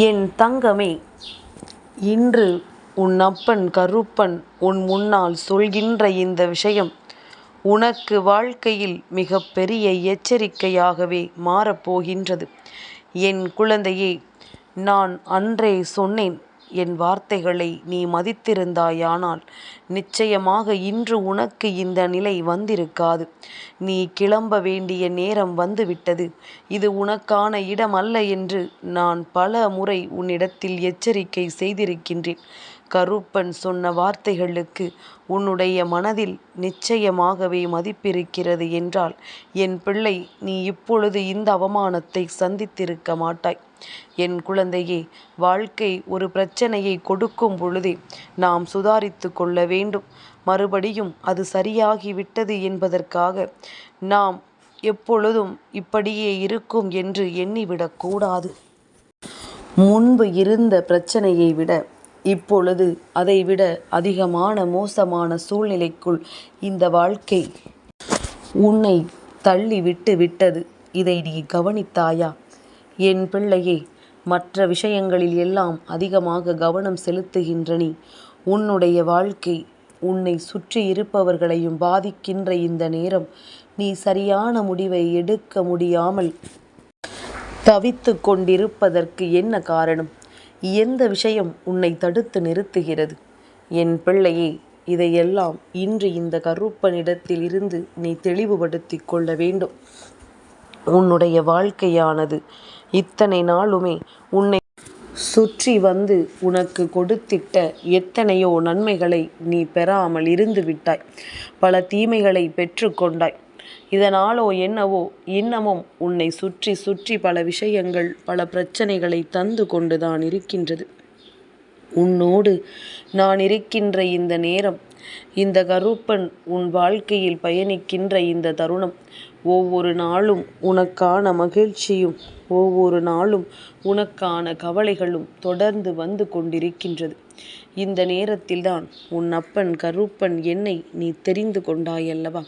என் தங்கமே இன்று உன் அப்பன் கருப்பன் உன் முன்னால் சொல்கின்ற இந்த விஷயம் உனக்கு வாழ்க்கையில் மிகப்பெரிய எச்சரிக்கையாகவே மாறப்போகின்றது. என் குழந்தையே நான் அன்றே சொன்னேன் என் வார்த்தைகளை நீ மதித்திருந்தாயானால் நிச்சயமாக இன்று உனக்கு இந்த நிலை வந்திருக்காது. நீ கிளம்ப வேண்டிய நேரம் வந்துவிட்டது. இது உனக்கான இடம் அல்ல என்று நான் பல முறை உன்னிடத்தில் எச்சரிக்கை செய்திருக்கின்றேன். கருப்பன் சொன்ன வார்த்தைகளுக்கு உன்னுடைய மனதில் நிச்சயமாகவே மதிப்பிருக்கிறது என்றால் என் பிள்ளை நீ இப்பொழுது இந்த அவமானத்தை சந்தித்திருக்க மாட்டாய். என் குழந்தையே வாழ்க்கை ஒரு பிரச்சனையை கொடுக்கும் பொழுதே நாம் சுதாரித்து கொள்ள வேண்டும். மறுபடியும் அது சரியாகிவிட்டது என்பதற்காக நாம் எப்பொழுதும் இப்படியே இருக்கும் என்று எண்ணிவிடக்கூடாது முன்பு இருந்த பிரச்சனையை விட இப்பொழுது அதைவிட அதிகமான மோசமான சூழ்நிலைக்குள் இந்த வாழ்க்கை உன்னை தள்ளிவிட்டு விட்டது. இதை நீ கவனித்தாயா? என் பிள்ளையே மற்ற விஷயங்களில் எல்லாம் அதிகமாக கவனம் செலுத்துகின்ற நீ உன்னுடைய வாழ்க்கை உன்னை சுற்றி இருப்பவர்களையும் பாதிக்கின்ற இந்த நேரம் நீ சரியான முடிவை எடுக்க முடியாமல் தவித்துக் கொண்டிருப்பதற்கு என்ன காரணம்? எந்த விஷயம் உன்னை தடுத்து நிறுத்துகிறது? என் பிள்ளையே இதையெல்லாம் இன்று இந்த கருப்பனிடத்தில் இருந்து நீ தெளிவுபடுத்திக் கொள்ள வேண்டும். உன்னுடைய வாழ்க்கையானது இத்தனை நாளுமே உன்னை சுற்றி வந்து உனக்கு கொடுத்திட்ட எத்தனையோ நன்மைகளை நீ பெறாமல் இருந்து விட்டாய். பல தீமைகளை பெற்றுக்கொண்டாய் இதனாலோ என்னவோ இன்னமும் உன்னை சுற்றி சுற்றி பல விஷயங்கள் பல பிரச்சனைகளை தந்து கொண்டுதான் இருக்கின்றது. உன்னோடு நான் இருக்கின்ற இந்த நேரம் இந்த கருப்பன் உன் வாழ்க்கையில் பயணிக்கின்ற இந்த தருணம் ஒவ்வொரு நாளும் உனக்கான மகிழ்ச்சியும் ஒவ்வொரு நாளும் உனக்கான கவலைகளும் தொடர்ந்து வந்து கொண்டிருக்கின்றது. இந்த நேரத்தில்தான் உன் அப்பன் கருப்பன் என்னை நீ தெரிந்து கொண்டாயல்லவா?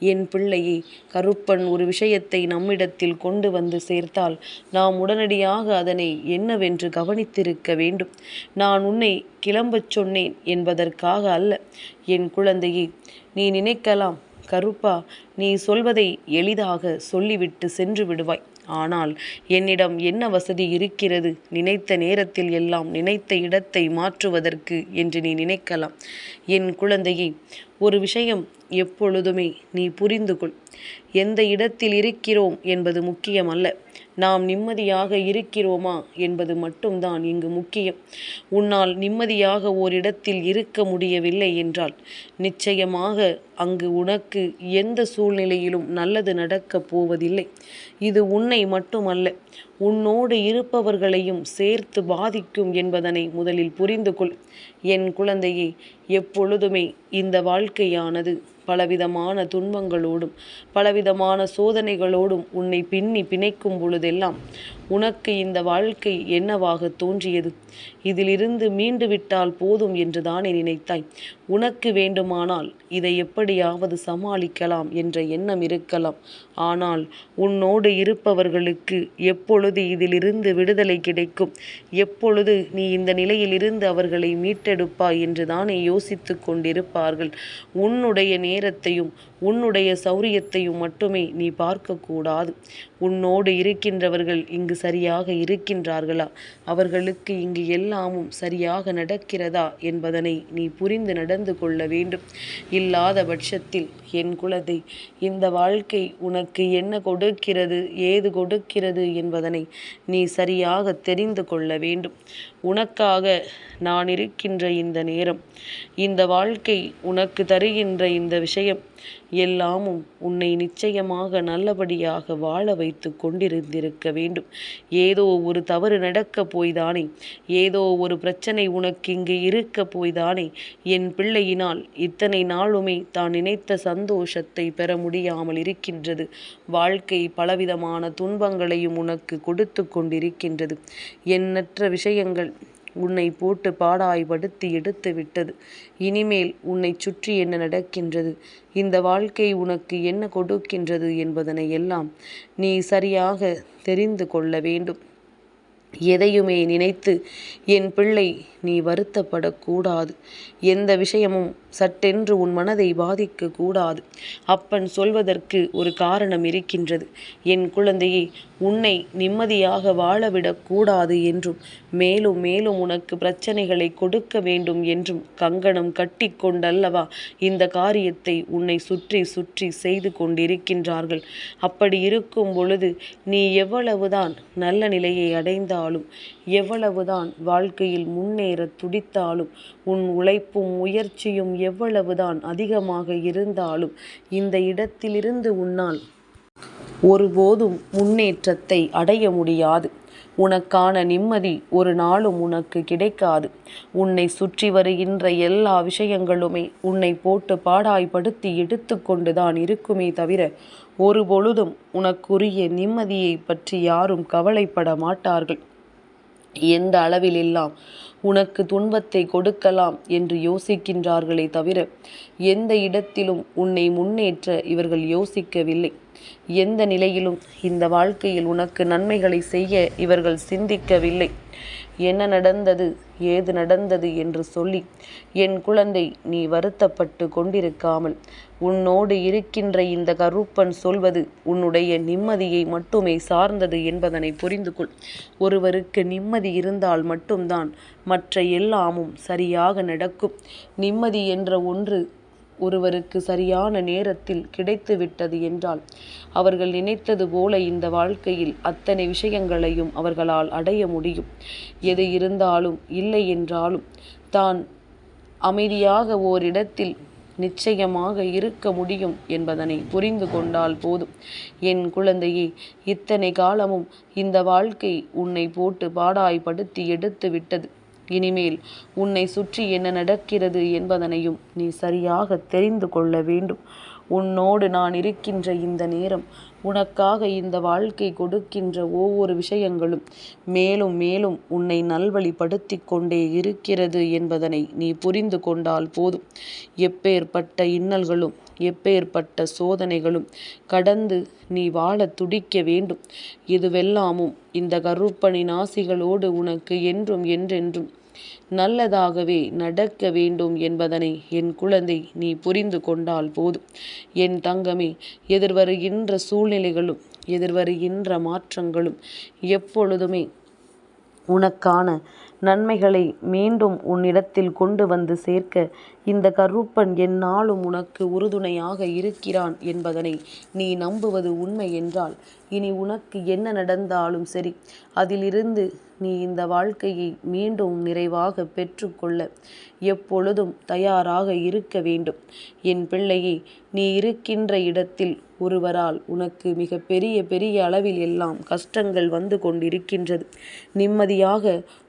என் பிள்ளையே கருப்பன் ஒரு விஷயத்தை நம்மிடத்தில் கொண்டு வந்து சேர்த்தால் நாம் உடனடியாக அதனை என்னவென்று கவனித்திருக்க வேண்டும். நான் உன்னை கிளம்பச் சொன்னேன் என்பதற்காக அல்ல. என் குழந்தையே நீ நினைக்கலாம் கருப்பா நீ சொல்வதை எளிதாக சொல்லிவிட்டு சென்று விடுவாய். ஆனால் என்னிடம் என்ன வசதி இருக்கிறது நினைத்த நேரத்தில் எல்லாம் நினைத்த இடத்தை மாற்றுவதற்கு என்று நீ நினைக்கலாம். என் குழந்தையை ஒரு விஷயம் எப்பொழுதுமே நீ புரிந்து கொள். எந்த இடத்தில் இருக்கிறோம் என்பது முக்கியமல்ல. நாம் நிம்மதியாக இருக்கிறோமா என்பது மட்டும்தான் இங்கு முக்கியம். உன்னால் நிம்மதியாக ஓரிடத்தில் இருக்க முடியவில்லை என்றால் நிச்சயமாக அங்கு உனக்கு எந்த சூழ்நிலையிலும் நல்லது நடக்கப் போவதில்லை. இது உன்னை மட்டுமல்ல உன்னோடு இருப்பவர்களையும் சேர்த்து பாதிக்கும் என்பதனை முதலில் புரிந்து கொள். என் குழந்தையே எப்பொழுதுமே இந்த வாழ்க்கையானது பலவிதமான துன்பங்களோடும் பலவிதமான சோதனைகளோடும் உன்னை பின்னி பிணைக்கும் பொழுதெல்லாம் உனக்கு இந்த வாழ்க்கை என்னவாகத் தோன்றியது? இதிலிருந்து மீண்டு விட்டால் போதும் என்று தானே நினைத்தாய்? உனக்கு வேண்டுமானால் இதை எப்படியாவது சமாளிக்கலாம் என்ற எண்ணம் இருக்கலாம். ஆனால் உன்னோடு இருப்பவர்களுக்கு எப்பொழுது இதிலிருந்து விடுதலை கிடைக்கும்? எப்பொழுது நீ இந்த நிலையிலிருந்து அவர்களை மீட்டெடுப்பாய் என்று தானே யோசித்துக் கொண்டிருப்பார்கள். உன்னுடைய நேரத்தையும் உன்னுடைய சௌரியத்தையும் மட்டுமே நீ பார்க்கக்கூடாது உன்னோடு இருக்கின்றவர்கள் இங்கு சரியாக இருக்கின்றார்களா? அவர்களுக்கு இங்கு எல்லாமும் சரியாக நடக்கிறதா என்பதனை நீ புரிந்து நடந்து கொள்ள வேண்டும். இல்லாத பட்சத்தில் என் குழந்தை இந்த வாழ்க்கை உனக்கு என்ன கொடுக்கிறது ஏது கொடுக்கிறது என்பதனை நீ சரியாக தெரிந்து கொள்ள வேண்டும். உனக்காக நான் இருக்கின்ற இந்த நேரம் இந்த வாழ்க்கை உனக்கு தருகின்ற இந்த விஷயம் எல்லாமும் உன்னை நிச்சயமாக நல்லபடியாக வாழ வைத்துக் கொண்டிருந்திருக்க வேண்டும். ஏதோ ஒரு தவறு நடக்கப் போய்தானே ஏதோ ஒரு பிரச்சனை உனக்கு இங்கு இருக்க போய்தானே என் பிள்ளையினால் இத்தனை நாளுமே தான் நினைத்த சந்தோஷத்தை பெற முடியாமல் இருக்கின்றது. வாழ்க்கை பலவிதமான துன்பங்களையும் உனக்கு கொடுத்து கொண்டிருக்கின்றது. எண்ணற்ற விஷயங்கள் உன்னை போட்டு பாடாய்படுத்தி எடுத்துவிட்டது. இனிமேல் உன்னைச் சுற்றி என்ன நடக்கின்றது? இந்த வாழ்க்கை உனக்கு என்ன கொடுக்கின்றது என்பதனை எல்லாம் நீ சரியாக தெரிந்து கொள்ள வேண்டும். எதையுமே நினைத்து என் பிள்ளை நீ வருத்தப்படக்கூடாது எந்த விஷயமும் சட்டென்று உன் மனதை பாதிக்க கூடாது. அப்பன் சொல்வதற்கு ஒரு காரணம் இருக்கின்றது. என் குழந்தையை உன்னை நிம்மதியாக வாழவிடக் கூடாது என்றும் மேலும் மேலும் உனக்கு பிரச்சனைகளை கொடுக்க வேண்டும் என்றும் கங்கணம் கட்டி கொண்டல்லவா இந்த காரியத்தை உன்னை சுற்றி சுற்றி செய்து கொண்டிருக்கின்றார்கள். அப்படி இருக்கும் பொழுது நீ எவ்வளவுதான் நல்ல நிலையை அடைந்தாலும் எவ்வளவுதான் வாழ்க்கையில் முன்னேற துடித்தாலும் உன் உழைப்பும் முயற்சியும் எவ்வளவுதான் அதிகமாக இருந்தாலும் இந்த இடத்திலிருந்து உன்னால் ஒருபோதும் முன்னேற்றத்தை அடைய முடியாது. உனக்கான நிம்மதி ஒரு நாளும் உனக்கு கிடைக்காது. உன்னை சுற்றி வருகின்ற எல்லா விஷயங்களுமே உன்னை போட்டு பாடாய்படுத்தி எடுத்துக்கொண்டுதான் இருக்குமே தவிர ஒரு பொழுதும் உனக்குரிய நிம்மதியை பற்றி யாரும் கவலைப்பட மாட்டார்கள். எந்த அளவிலெல்லாம் உனக்கு துன்பத்தை கொடுக்கலாம் என்று யோசிக்கின்றார்களே தவிர எந்த இடத்திலும் உன்னை முன்னேற்ற இவர்கள் யோசிக்கவில்லை. எந்த நிலையிலும் இந்த வாழ்க்கையில் உனக்கு நன்மைகளை செய்ய இவர்கள் சிந்திக்கவில்லை. என்ன நடந்தது? ஏது நடந்தது என்று சொல்லி என் குழந்தை நீ வருத்தப்பட்டு கொண்டிருக்காமல். உன்னோடு இருக்கின்ற இந்த கருப்பன் சொல்வது உன்னுடைய நிம்மதியை மட்டுமே சார்ந்தது என்பதனை புரிந்து கொள் ஒருவருக்கு நிம்மதி இருந்தால் மட்டும்தான் மற்ற எல்லாமும் சரியாக நடக்கும். நிம்மதி என்ற ஒன்று ஒருவருக்கு சரியான நேரத்தில் கிடைத்துவிட்டது என்றால் அவர்கள் நினைத்தது போல இந்த வாழ்க்கையில் அத்தனை விஷயங்களையும் அவர்களால் அடைய முடியும். எது இருந்தாலும் இல்லை என்றாலும் தான் அமைதியாக ஓரிடத்தில் நிச்சயமாக இருக்க முடியும் என்பதனை புரிந்து கொண்டால் போதும். என் குழந்தையே இத்தனை காலமும் இந்த வாழ்க்கை உன்னை போட்டு பாடாய்படுத்தி எடுத்து விட்டது இனிமேல் உன்னை சுற்றி என்ன நடக்கிறது என்பதனையும் நீ சரியாக தெரிந்து கொள்ள வேண்டும். உன்னோடு நான் இருக்கின்ற இந்த நேரம் உனக்காக இந்த வாழ்க்கை கொடுக்கின்ற ஒவ்வொரு விஷயங்களும் மேலும் மேலும் உன்னை நல்வழிப்படுத்தி கொண்டே இருக்கிறது என்பதனை நீ புரிந்து கொண்டால் போதும். எப்பேற்பட்ட இன்னல்களும் எப்பேற்பட்ட சோதனைகளும் கடந்து நீ வாழ துடிக்க வேண்டும். இதுவெல்லாமும் இந்த கருப்பணி நாசிகளோடு உனக்கு என்றும் என்றென்றும் நல்லதாகவே நடக்க வேண்டும் என்பதனை என் குழந்தை நீ புரிந்து கொண்டால் போதும். என் தங்கமே எதிர்வருகின்ற சூழ்நிலைகளும் எதிர்வருகின்ற மாற்றங்களும் எப்பொழுதுமே உனக்கான நன்மைகளை மீண்டும் உன்னிடத்தில் கொண்டு வந்து சேர்க்க இந்த கருப்பன் எந்நாளும் உனக்கு உறுதுணையாக இருக்கிறான் என்பதனை நீ நம்புவது உண்மை என்றால் இனி உனக்கு என்ன நடந்தாலும் சரி அதிலிருந்து நீ இந்த வாழ்க்கையை மீண்டும் நிறைவாக பெற்றுக்கொள்ள எப்பொழுதும் தயாராக இருக்க வேண்டும். என் பிள்ளையே நீ இருக்கின்ற இடத்தில் ஒருவரால் உனக்கு மிக பெரிய பெரிய அளவில் எல்லாம் கஷ்டங்கள் வந்து கொண்டிருக்கின்றது. நிம்மதியாக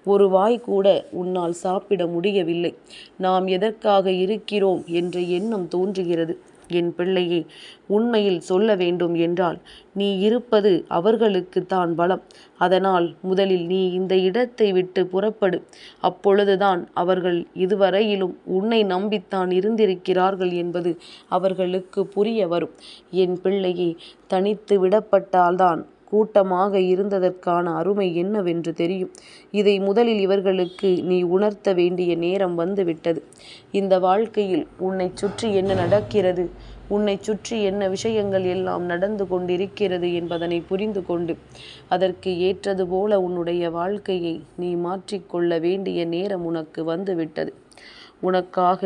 ஒரு வாய் கூட உன்னால் சாப்பிட முடியவில்லை. நாம் எதற்காக இருக்கிறோம் என்ற எண்ணம் தோன்றுகிறது. என் பிள்ளையே உண்மையில் சொல்ல வேண்டும் என்றால் நீ இருப்பது அவர்களுக்கு தான் பலம். அதனால் முதலில் நீ இந்த இடத்தை விட்டு புறப்படு. அப்பொழுதுதான் அவர்கள் இதுவரையிலும் உன்னை நம்பித்தான் இருந்திருக்கிறார்கள் என்பது அவர்களுக்கு புரிய வரும். என் பிள்ளையே தனித்து விடப்பட்டால்தான் கூட்டமாக இருந்ததற்கான அருமை என்னவென்று தெரியும். இதை முதலில் இவர்களுக்கு நீ உணர்த்த வேண்டிய நேரம் வந்துவிட்டது. இந்த வாழ்க்கையில் உன்னை சுற்றி என்ன நடக்கிறது? உன்னை சுற்றி என்ன விஷயங்கள் எல்லாம் நடந்து கொண்டிருக்கிறது என்பதனை புரிந்து கொண்டு அதற்கு ஏற்றது போல உன்னுடைய வாழ்க்கையை நீ மாற்றிக்கொள்ள வேண்டிய நேரம் உனக்கு வந்துவிட்டது. உனக்காக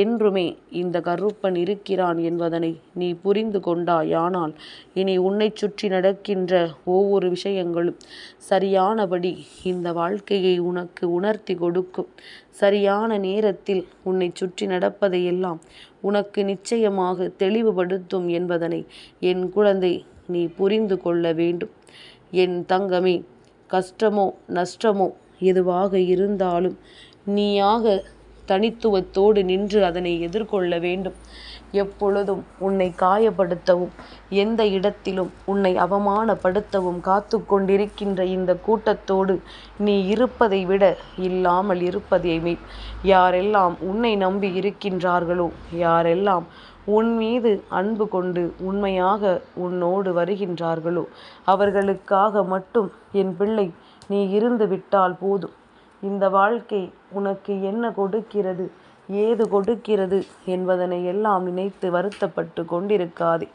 என்றுமே இந்த கருப்பன் இருக்கிறான் என்பதனை நீ புரிந்து கொண்டாயானால் இனி உன்னை சுற்றி நடக்கின்ற ஒவ்வொரு விஷயங்களும் சரியானபடி இந்த வாழ்க்கையை உனக்கு உணர்த்தி கொடுக்கும். சரியான நேரத்தில் உன்னை சுற்றி நடப்பதையெல்லாம் உனக்கு நிச்சயமாக தெளிவுபடுத்தும் என்பதனை என் குழந்தை நீ புரிந்து கொள்ள வேண்டும். என் தங்கமே கஷ்டமோ நஷ்டமோ எதுவாக இருந்தாலும் நீயாக தனித்துவத்தோடு நின்று அதனை எதிர்கொள்ள வேண்டும். எப்பொழுதும் உன்னை காயப்படுத்தவும் எந்த இடத்திலும் உன்னை அவமானப்படுத்தவும் காத்து கொண்டிருக்கின்ற இந்த கூட்டத்தோடு நீ இருப்பதை விட இல்லாமல் இருப்பதை மெய் யாரெல்லாம் உன்னை நம்பி இருக்கின்றார்களோ யாரெல்லாம் உன் மீது அன்பு கொண்டு உண்மையாக உன்னோடு வருகின்றார்களோ அவர்களுக்காக மட்டும் என் பிள்ளை நீ இருந்து விட்டால் போதும். இந்த வாழ்க்கை உனக்கு என்ன கொடுக்கிறது? ஏது கொடுக்கிறது என்பதனை எல்லாம் நினைத்து வருத்தப்பட்டு கொண்டிருக்காதே.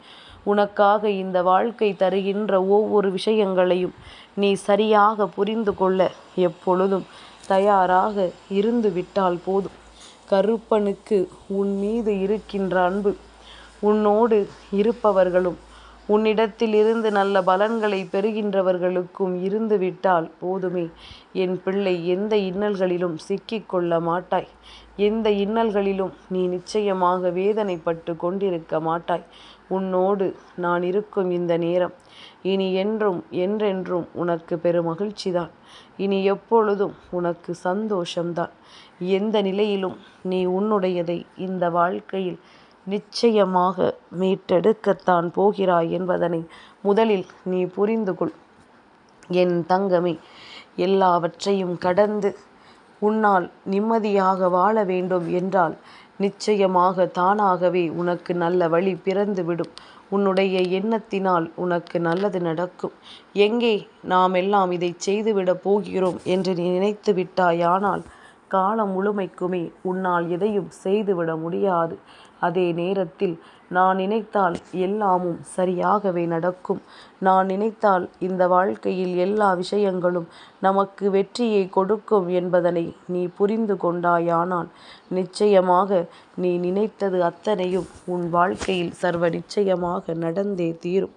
உனக்காக இந்த வாழ்க்கை தருகின்ற ஒவ்வொரு விஷயங்களையும் நீ சரியாக புரிந்து கொள்ள எப்பொழுதும் தயாராக இருந்து விட்டால் போதும். கருப்பனுக்கு உன் மீது இருக்கின்ற அன்பு உன்னோடு இருப்பவர்களும் உன்னிடத்தில் இருந்து நல்ல பலன்களை பெறுகின்றவர்களுக்கும் இருந்து விட்டால் போதுமே. என் பிள்ளை எந்த இன்னல்களிலும் சிக்கிக்கொள்ள மாட்டாய். எந்த இன்னல்களிலும் நீ நிச்சயமாக வேதனைப்பட்டு கொண்டிருக்க மாட்டாய். உன்னோடு நான் இருக்கும் இந்த நேரம் இனி என்றும் என்றென்றும் உனக்கு பெருமகிழ்ச்சிதான். இனி எப்பொழுதும் உனக்கு சந்தோஷம்தான். எந்த நிலையிலும் நீ உன்னுடையதை இந்த வாழ்க்கையில் நிச்சயமாக மீட்டெடுக்கத்தான் போகிறாய் என்பதனை முதலில் நீ புரிந்து கொள் என் தங்கமே எல்லாவற்றையும் கடந்து உன்னால் நிம்மதியாக வாழ வேண்டும் என்றால் நிச்சயமாக தானாகவே உனக்கு நல்ல வழி பிறந்துவிடும். உன்னுடைய எண்ணத்தினால் உனக்கு நல்லது நடக்கும். எங்கே நாம் எல்லாம் இதை செய்துவிடப் போகிறோம் என்று நீ நினைத்து விட்டாயானால் காலம் முழுமைக்குமே உன்னால் எதையும் செய்துவிட முடியாது. அதே நேரத்தில் நான் நினைத்தால் எல்லாமும் சரியாகவே நடக்கும். நான் நினைத்தால் இந்த வாழ்க்கையில் எல்லா விஷயங்களும் நமக்கு வெற்றியை கொடுக்கும் என்பதனை நீ புரிந்து கொண்டாயானால் நிச்சயமாக நீ நினைத்தது அத்தனையும் உன் வாழ்க்கையில் சர்வ நிச்சயமாக நடந்தே தீரும்.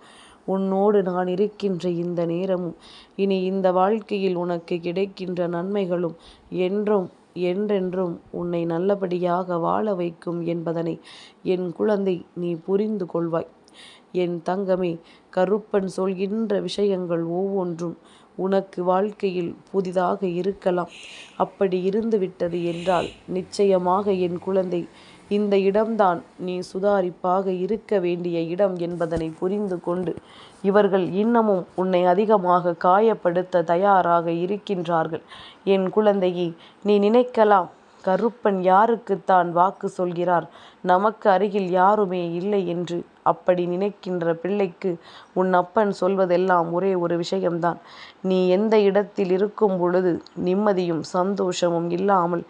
உன்னோடு நான் இருக்கின்ற இந்த நேரமும் இனி இந்த வாழ்க்கையில் உனக்கு கிடைக்கின்ற நன்மைகளும் என்றும் என்றென்றும் உன்னை நல்லபடியாக வாழ வைக்கும் என்பதனை என் குழந்தை நீ புரிந்து கொள்வாய். என் தங்கமே கருப்பன் சொல்கின்ற விஷயங்கள் ஒவ்வொன்றும் உனக்கு வாழ்க்கையில் புதிதாக இருக்கலாம். அப்படி இருந்துவிட்டது என்றால் நிச்சயமாக என் குழந்தை இந்த இடம்தான் நீ சுதாரிப்பாக இருக்க வேண்டிய இடம் என்பதனை புரிந்து கொண்டு இவர்கள் இன்னமும் உன்னை அதிகமாக காயப்படுத்த தயாராக இருக்கின்றார்கள். என் குழந்தையே நீ நினைக்கலாம் கருப்பன் யாருக்குத்தான் வாக்கு சொல்கிறார்? நமக்கு அருகில் யாருமே இல்லை என்று அப்படி நினைக்கின்ற பிள்ளைக்கு உன் அப்பன் சொல்வதெல்லாம் ஒரே ஒரு விஷயம்தான். நீ எந்த இடத்தில் இருக்கும் பொழுது நிம்மதியும் சந்தோஷமும் இல்லாமல்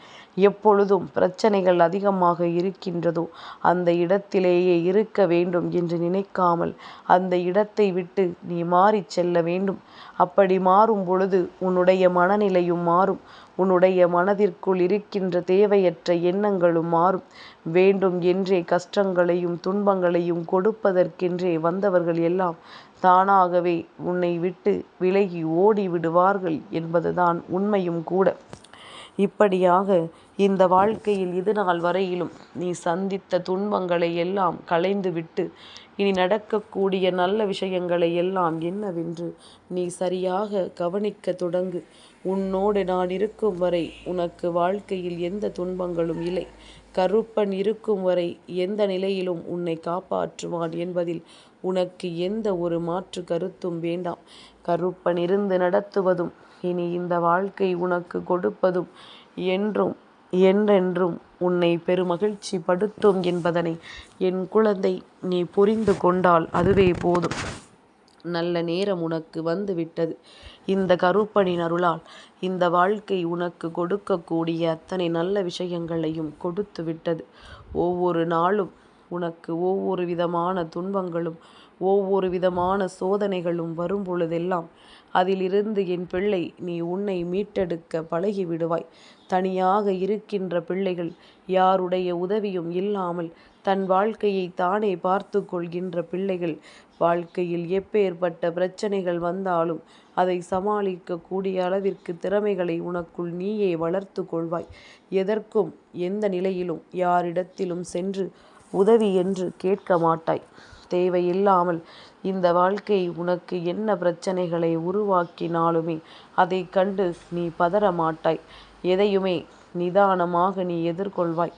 எப்பொழுதும் பிரச்சனைகள் அதிகமாக இருக்கின்றதோ அந்த இடத்திலேயே இருக்க வேண்டும் என்று நினைக்காமல் அந்த இடத்தை விட்டு நீ மாறிச் செல்ல வேண்டும். அப்படி மாறும் பொழுது உன்னுடைய மனநிலையும் மாறும். உன்னுடைய மனதிற்குள் இருக்கின்ற தேவையற்ற எண்ணங்களும் மாறும். வேண்டும் என்றே கஷ்டங்களையும் துன்பங்களையும் கொடுப்பதற்கென்றே வந்தவர்கள் எல்லாம் தானாகவே உன்னை விட்டு விலகி ஓடி விடுவார்கள் என்பதுதான் உண்மையும் கூட. இப்படியாக இந்த வாழ்க்கையில் இது நாள் வரையிலும் நீ சந்தித்த துன்பங்களை எல்லாம் களைந்துவிட்டு இனி நடக்கக்கூடிய நல்ல விஷயங்களை எல்லாம் என்னவென்று நீ சரியாக கவனிக்க தொடங்கு. உன்னோடு நான் இருக்கும் வரை உனக்கு வாழ்க்கையில் எந்த துன்பங்களும் இல்லை. கருப்பன் இருக்கும் வரை எந்த நிலையிலும் உன்னை காப்பாற்றுவான் என்பதில் உனக்கு எந்த ஒரு மாற்று கருத்தும் வேண்டாம். கருப்பன் இருந்து நடத்துவதும் இனி இந்த வாழ்க்கை உனக்கு கொடுப்பதும் என்றும் என்றென்றும் உன்னை பெருமகிழ்ச்சி படுத்தும் என்பதனை என் குழந்தை நீ புரிந்து கொண்டால் அதுவே போதும். நல்ல நேரம் உனக்கு வந்து விட்டது இந்த கருப்பனின் அருளால் இந்த வாழ்க்கை உனக்கு கொடுக்கக்கூடிய அத்தனை நல்ல விஷயங்களையும் கொடுத்து விட்டது ஒவ்வொரு நாளும் உனக்கு ஒவ்வொரு விதமான துன்பங்களும் ஒவ்வொரு விதமான சோதனைகளும் வரும் பொழுதெல்லாம் அதிலிருந்து என் பிள்ளை நீ உன்னை மீட்டெடுக்க பழகி விடுவாய் தனியாக இருக்கின்ற பிள்ளைகள் யாருடைய உதவியும் இல்லாமல் தன் வாழ்க்கையை தானே பார்த்து கொள்கின்ற பிள்ளைகள் வாழ்க்கையில் எப்பேற்பட்ட பிரச்சனைகள் வந்தாலும் அதை சமாளிக்க கூடிய அளவிற்கு திறமைகளை உனக்குள் நீயே வளர்த்து கொள்வாய். எதற்கும் எந்த நிலையிலும் யாரிடத்திலும் சென்று உதவி என்று கேட்க மாட்டாய். தேவையில்லாமல் இந்த வாழ்க்கை உனக்கு என்ன பிரச்சனைகளை உருவாக்கினாலுமே அதை கண்டு நீ பதற மாட்டாய். எதையுமே நிதானமாக நீ எதிர்கொள்வாய்.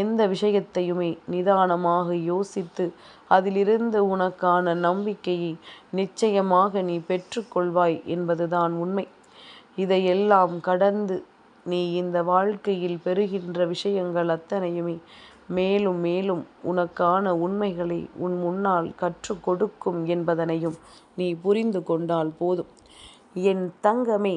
எந்த விஷயத்தையுமே நிதானமாக யோசித்து அதிலிருந்து உனக்கான நம்பிக்கையை நிச்சயமாக நீ பெற்றுக்கொள்வாய் என்பதுதான் உண்மை. இதையெல்லாம் கடந்து நீ இந்த வாழ்க்கையில் பெறுகின்ற விஷயங்கள் அத்தனையுமே மேலும் மேலும் உனக்கான உண்மைகளை உன் முன்னால் கற்றுக் கொடுக்கும் என்பதனையும் நீ புரிந்து கொண்டால் போதும். என் தங்கமே